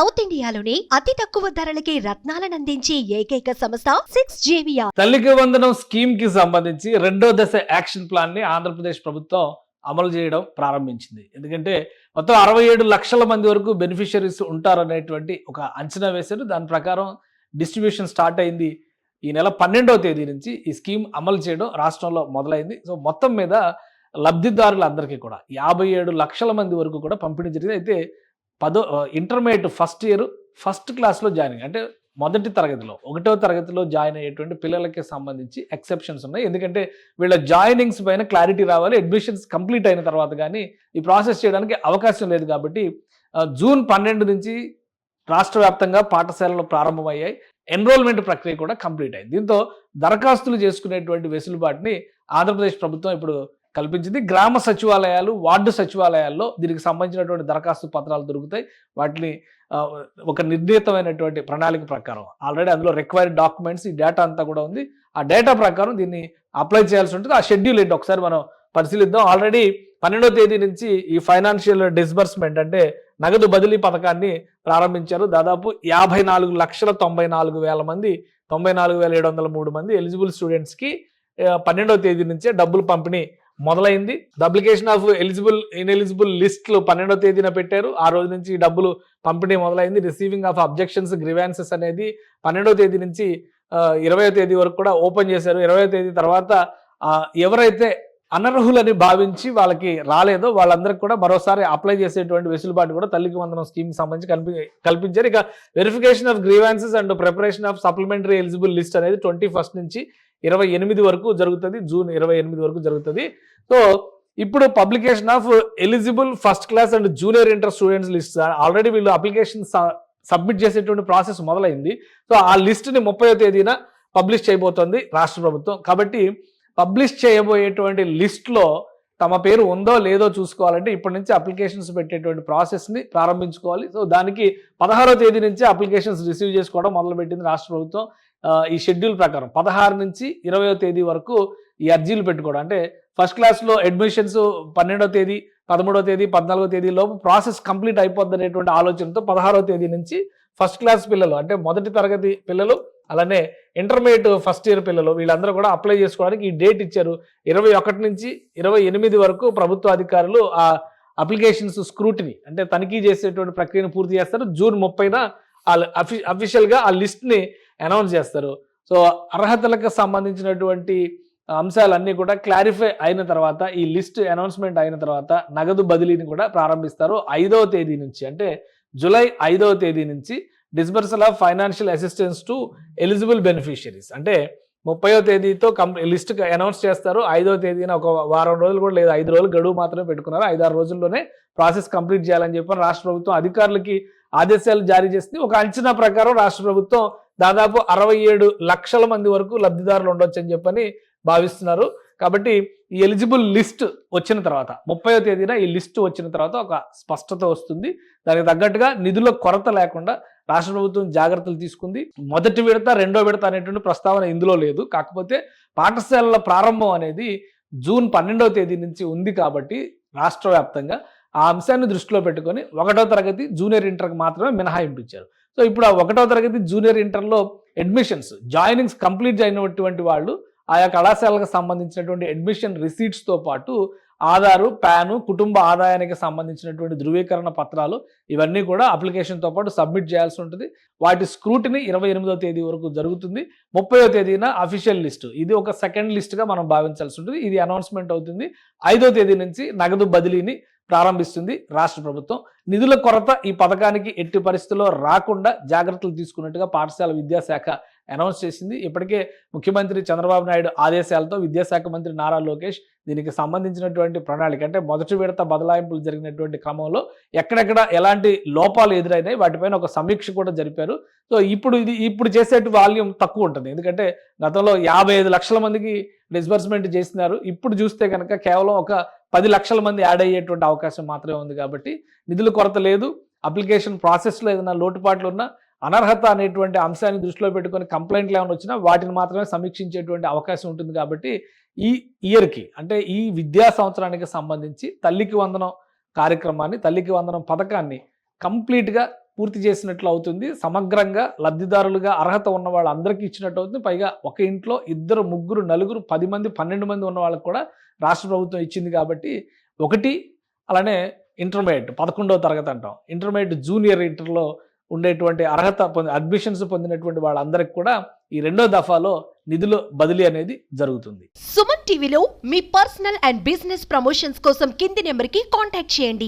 South ఇండియాలోని అతి తక్కువ ధరలకి రత్నాలను అందించి ఏకైక సంస్థ సిక్స్ జేవియా తల్లికి వందనం స్కీమ్కి సంబంధించి రెండో దశ యాక్షన్ ప్లాన్ని ఆంధ్రప్రదేశ్ ప్రభుత్వం అమలు చేయడం ప్రారంభించింది. ఎందుకంటే మొత్తం అరవై ఏడు లక్షల మంది వరకు బెనిఫిషరీస్ ఉంటారనేటువంటి ఒక అంచనా వేశారు. దాని ప్రకారం డిస్ట్రిబ్యూషన్ స్టార్ట్ అయింది ఈ నెల పన్నెండవ తేదీ నుంచి ఈ స్కీమ్ అమలు చేయడం రాష్ట్రంలో మొదలైంది. సో మొత్తం మీద లబ్ధిదారులందరికీ కూడా యాభై ఏడు లక్షల మంది వరకు కూడా పంపిణీ జరిగింది. అయితే పదో ఇంటర్మీడియట్ ఫస్ట్ ఇయర్ ఫస్ట్ క్లాస్లో జాయినింగ్ అంటే మొదటి తరగతిలో ఒకటో తరగతిలో జాయిన్ అయ్యేటువంటి పిల్లలకి సంబంధించి ఎక్సెప్షన్స్ ఉన్నాయి. ఎందుకంటే వీళ్ళ జాయినింగ్స్ పైన క్లారిటీ రావాలి అడ్మిషన్స్ కంప్లీట్ అయిన తర్వాత కానీ ఈ ప్రాసెస్ చేయడానికి అవకాశం లేదు కాబట్టి జూన్ పన్నెండు నుంచి రాష్ట్ర వ్యాప్తంగా పాఠశాలలు ప్రారంభమయ్యాయి. ఎన్రోల్మెంట్ ప్రక్రియ కూడా కంప్లీట్ అయింది దీంతో దరఖాస్తులు చేసుకునేటువంటి వెసులుబాటుని ఆంధ్రప్రదేశ్ ప్రభుత్వం ఇప్పుడు కల్పించింది. గ్రామ సచివాలయాలు వార్డు సచివాలయాల్లో దీనికి సంబంధించినటువంటి దరఖాస్తు పత్రాలు దొరుకుతాయి. వాటిని ఒక నిర్ణీతమైనటువంటి ప్రణాళిక ప్రకారం. ఆల్రెడీ అందులో రిక్వైర్డ్ డాక్యుమెంట్స్ ఈ డేటా అంతా కూడా ఉంది. ఆ డేటా ప్రకారం దీన్ని అప్లై చేయాల్సి ఉంటుంది. ఆ షెడ్యూల్ ఏంటి? ఒకసారి మనం పరిశీలిద్దాం. ఆల్రెడీ పన్నెండో తేదీ నుంచి ఈ ఫైనాన్షియల్ డిస్బర్స్మెంట్ అంటే నగదు బదిలీ పథకాన్ని ప్రారంభించారు. దాదాపు యాభై నాలుగు లక్షల తొంభై నాలుగు వేల మంది తొంభై నాలుగు వేల ఏడు వందల మూడు మంది ఎలిజిబుల్ స్టూడెంట్స్కి పన్నెండవ తేదీ నుంచే డబ్బులు పంపిణీ మొదలైంది. అప్లికేషన్ ఆఫ్ ఎలిజిబుల్ ఇన్ఎలిజిబుల్ లిస్టులు పన్నెండవ తేదీన పెట్టారు. ఆ రోజు నుంచి డబ్బులు పంపిణీ మొదలైంది. రిసీవింగ్ ఆఫ్ అబ్జెక్షన్స్ గ్రివాన్సెస్ అనేది పన్నెండో తేదీ నుంచి ఇరవయో తేదీ వరకు కూడా ఓపెన్ చేశారు. ఇరవయో తేదీ తర్వాత ఎవరైతే అనర్హులని భావించి వాళ్ళకి రాలేదో వాళ్ళందరికీ కూడా మరోసారి అప్లై చేసేటువంటి వెసులుబాటు కూడా తల్లికి వందనం స్కీమ్కి సంబంధించి కల్పి కల్పించారు. ఇక verification of grievances and preparation of supplementary eligible list అనేది ట్వంటీ ఫస్ట్ నుంచి ఇరవై ఎనిమిది వరకు జరుగుతుంది జూన్ ఇరవై ఎనిమిది వరకు జరుగుతుంది. సో ఇప్పుడు publication of eligible first class and junior inter students list already వీళ్ళు అప్లికేషన్ సబ్మిట్ చేసేటువంటి ప్రాసెస్ మొదలైంది. సో ఆ లిస్ట్ని ముప్పై తేదీన పబ్లిష్ చేయబోతోంది రాష్ట్ర ప్రభుత్వం. కాబట్టి పబ్లిష్ చేయబోయేటువంటి లిస్ట్లో తమ పేరు ఉందో లేదో చూసుకోవాలంటే ఇప్పటి నుంచి అప్లికేషన్స్ పెట్టేటువంటి ప్రాసెస్ని ప్రారంభించుకోవాలి. సో దానికి పదహారో తేదీ నుంచి అప్లికేషన్స్ రిసీవ్ చేసుకోవడం మొదలుపెట్టింది రాష్ట్ర ప్రభుత్వం. ఈ షెడ్యూల్ ప్రకారం పదహారు నుంచి ఇరవయో తేదీ వరకు ఈ అర్జీలు పెట్టుకోవడం. అంటే ఫస్ట్ క్లాస్లో అడ్మిషన్స్ పన్నెండో తేదీ పదమూడో తేదీ పద్నాలుగో తేదీ లోపు ప్రాసెస్ కంప్లీట్ అయిపోద్ది అనేటువంటి ఆలోచనతో పదహారో తేదీ నుంచి ఫస్ట్ క్లాస్ పిల్లలు అంటే మొదటి తరగతి పిల్లలు అలానే ఇంటర్మీడియట్ ఫస్ట్ ఇయర్ పిల్లలు వీళ్ళందరూ కూడా అప్లై చేసుకోవడానికి ఈ డేట్ ఇచ్చారు. ఇరవై ఒకటి నుంచి ఇరవై ఎనిమిది వరకు ప్రభుత్వ అధికారులు ఆ అప్లికేషన్స్ స్క్రూటిని అంటే తనిఖీ చేసేటువంటి ప్రక్రియను పూర్తి చేస్తారు. జూన్ ముప్పైన అఫి అఫీషియల్గా ఆ లిస్ట్ని అనౌన్స్ చేస్తారు. సో అర్హతలకు సంబంధించినటువంటి అంశాలన్నీ కూడా క్లారిఫై అయిన తర్వాత ఈ లిస్ట్ అనౌన్స్మెంట్ అయిన తర్వాత నగదు బదిలీని కూడా ప్రారంభిస్తారు. ఐదవ తేదీ నుంచి అంటే జూలై ఐదవ తేదీ నుంచి disbursal of financial assistance to eligible beneficiaries అంటే ముప్పయో తేదీతో కం లిస్ట్ అనౌన్స్ చేస్తారు. ఐదవ తేదీన ఒక వారం రోజులు కూడా లేదు. ఐదు రోజులు గడువు మాత్రమే పెట్టుకున్నారు. ఐదారు రోజుల్లోనే ప్రాసెస్ కంప్లీట్ చేయాలని చెప్పి రాష్ట్ర ప్రభుత్వం అధికారులకి ఆదేశాలు జారీ చేసింది. ఒక అంచనా ప్రకారం రాష్ట్ర ప్రభుత్వం దాదాపు అరవై ఏడు లక్షల మంది వరకు లబ్ధిదారులు ఉండొచ్చు అని చెప్పని భావిస్తున్నారు. కాబట్టి ఈ ఎలిజిబుల్ లిస్ట్ వచ్చిన తర్వాత ముప్పయో తేదీన ఈ లిస్ట్ వచ్చిన తర్వాత ఒక స్పష్టత వస్తుంది. దానికి తగ్గట్టుగా నిధుల కొరత లేకుండా రాష్ట్ర ప్రభుత్వం జాగ్రత్తలు తీసుకుంది. మొదటి విడత రెండో విడత అనేటువంటి ప్రస్తావన ఇందులో లేదు. కాకపోతే పాఠశాలల ప్రారంభం అనేది జూన్ పన్నెండవ తేదీ నుంచి ఉంది కాబట్టి రాష్ట్ర వ్యాప్తంగా ఆ అంశాన్ని దృష్టిలో పెట్టుకొని ఒకటో తరగతి జూనియర్ ఇంటర్కి మాత్రమే మినహాయింపించారు. సో ఇప్పుడు ఆ ఒకటో తరగతి జూనియర్ ఇంటర్లో అడ్మిషన్స్ జాయినింగ్స్ కంప్లీట్ అయినటువంటి వాళ్ళు ఆయా కళాశాలకు సంబంధించినటువంటి అడ్మిషన్ రిసీట్స్తో పాటు ఆధారు ప్యాను కుటుంబ ఆదాయానికి సంబంధించినటువంటి ధృవీకరణ పత్రాలు ఇవన్నీ కూడా అప్లికేషన్తో పాటు సబ్మిట్ చేయాల్సి ఉంటుంది. వాటి స్క్రూటిని ఇరవై ఎనిమిదో తేదీ వరకు జరుగుతుంది. ముప్పయో తేదీన అఫీషియల్ లిస్టు. ఇది ఒక సెకండ్ లిస్టుగా మనం భావించాల్సి ఉంటుంది. ఇది అనౌన్స్మెంట్ అవుతుంది. ఐదో తేదీ నుంచి నగదు బదిలీని ప్రారంభిస్తుంది రాష్ట్ర ప్రభుత్వం. నిధుల కొరత ఈ పథకానికి ఎట్టి పరిస్థితుల్లో రాకుండా జాగ్రత్తలు తీసుకున్నట్టుగా పాఠశాల విద్యాశాఖ అనౌన్స్ చేసింది. ఇప్పటికే ముఖ్యమంత్రి చంద్రబాబు నాయుడు ఆదేశాలతో విద్యాశాఖ మంత్రి నారా లోకేష్ దీనికి సంబంధించినటువంటి ప్రణాళిక అంటే మొదటి విడత బదలాయింపులు జరిగినటువంటి క్రమంలో ఎక్కడెక్కడ ఎలాంటి లోపాలు ఎదురైనాయి వాటిపైన ఒక సమీక్ష కూడా జరిపారు. సో ఇప్పుడు ఇది ఇప్పుడు చేసేటి వాల్యూమ్ తక్కువ ఉంటుంది. ఎందుకంటే గతంలో యాభై ఐదు లక్షల మందికి డిస్బర్స్మెంట్ చేసినారు. ఇప్పుడు చూస్తే కనుక కేవలం ఒక పది లక్షల మంది యాడ్ అయ్యేటువంటి అవకాశం మాత్రమే ఉంది కాబట్టి నిధుల కొరత లేదు. అప్లికేషన్ ప్రాసెస్లో ఏదైనా లోటుపాట్లు ఉన్నా అనర్హత అనేటువంటి అంశాన్ని దృష్టిలో పెట్టుకొని కంప్లైంట్లు ఏమైనా వచ్చినా వాటిని మాత్రమే సమీక్షించేటువంటి అవకాశం ఉంటుంది కాబట్టి ఈ ఇయర్కి అంటే ఈ విద్యా సంవత్సరానికి సంబంధించి తల్లికి వందనం కార్యక్రమాన్ని తల్లికి వందనం పథకాన్ని కంప్లీట్గా పూర్తి చేసినట్లు అవుతుంది. సమగ్రంగా లబ్ధిదారులుగా అర్హత ఉన్న వాళ్ళందరికీ ఇచ్చినట్టు అవుతుంది. పైగా ఒక ఇంట్లో ఇద్దరు ముగ్గురు నలుగురు పది మంది పన్నెండు మంది ఉన్న వాళ్ళకి కూడా రాష్ట్ర ప్రభుత్వం ఇచ్చింది కాబట్టి ఒకటి అలానే ఇంటర్మీడియట్ పదకొండవ తరగతి అంటాం. ఇంటర్మీడియట్ జూనియర్ ఇంటర్లో ఉండేటువంటి అర్హత పొంది అడ్మిషన్స్ పొందినటువంటి వాళ్ళందరికి కూడా ఈ రెండో దఫాలో నిధులు బదిలీ అనేది జరుగుతుంది. సుమన్ టీవీలో మీ పర్సనల్ అండ్ బిజినెస్ ప్రమోషన్స్ కోసం కింది నెంబర్కి కాంటాక్ట్ చేయండి.